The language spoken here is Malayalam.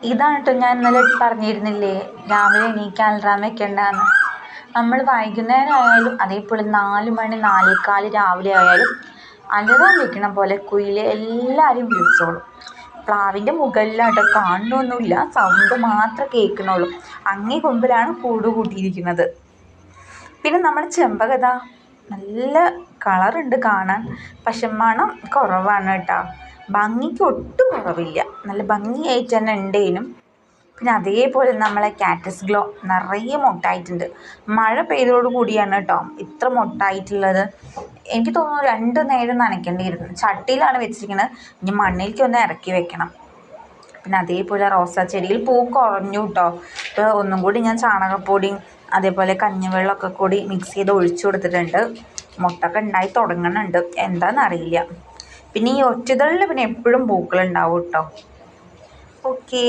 ഇതാണ് ഞാൻ ഇന്നലെ പറഞ്ഞിരുന്നില്ലേ രാവിലെ എണീക്കാൻ അലാറം വെക്കണ്ടെന്ന്. നമ്മൾ വൈകുന്നേരം ആയാലും അതേപോലെ നാല് മണി നാലേകാൽ രാവിലെ ആയാലും അലാറം വെക്കണ പോലെ കുയിലെ എല്ലാവരും വിളിച്ചോളും. പ്ലാവിന്റെ മുകളിലാട്ടോ കാണുന്നൊന്നുമില്ല സൗണ്ട് മാത്രം കേൾക്കണുള്ളൂ. അങ്ങേ കൊമ്പിലാണ് കൂട് കൂട്ടിയിരിക്കുന്നത്. പിന്നെ നമ്മുടെ ചെമ്പകത നല്ല കളറുണ്ട് കാണാൻ പക്ഷെ മണം കുറവാണ് കേട്ടോ ഭംഗിക്ക് ഒട്ടും കുറവില്ല. നല്ല ഭംഗിയായിട്ട് തന്നെ ഉണ്ടേനും. പിന്നെ അതേപോലെ നമ്മളെ കാറ്റസ് ഗ്ലോ നിറയെ മൊട്ടായിട്ടുണ്ട്. മഴ പെയ്തോടുകൂടിയാണ് കേട്ടോ ഇത്ര മൊട്ടായിട്ടുള്ളത്. എനിക്ക് തോന്നുന്നു രണ്ട് നേരം നനയ്ക്കേണ്ടിയിരുന്നു. ചട്ടിയിലാണ് വെച്ചിരിക്കുന്നത് ഇനി മണ്ണിലേക്ക് ഒന്ന് ഇറക്കി വെക്കണം. പിന്നെ അതേപോലെ റോസാ ചെടിയിൽ പൂ കുറഞ്ഞു കേട്ടോ. ഇപ്പോൾ ഒന്നും കൂടി ഞാൻ ചാണകപ്പൊടിയും അതേപോലെ കഞ്ഞിവെള്ളമൊക്കെ കൂടി മിക്സ് ചെയ്ത് ഒഴിച്ചു കൊടുത്തിട്ടുണ്ട്. മുട്ടൊക്കെ ഉണ്ടായി തുടങ്ങുന്നുണ്ട് എന്താണെന്നറിയില്ല പിന്നെ ഈ ഒറ്റതളിൽ പിന്നെ എപ്പോഴും പൂക്കളുണ്ടാവും കേട്ടോ ഓക്കേ.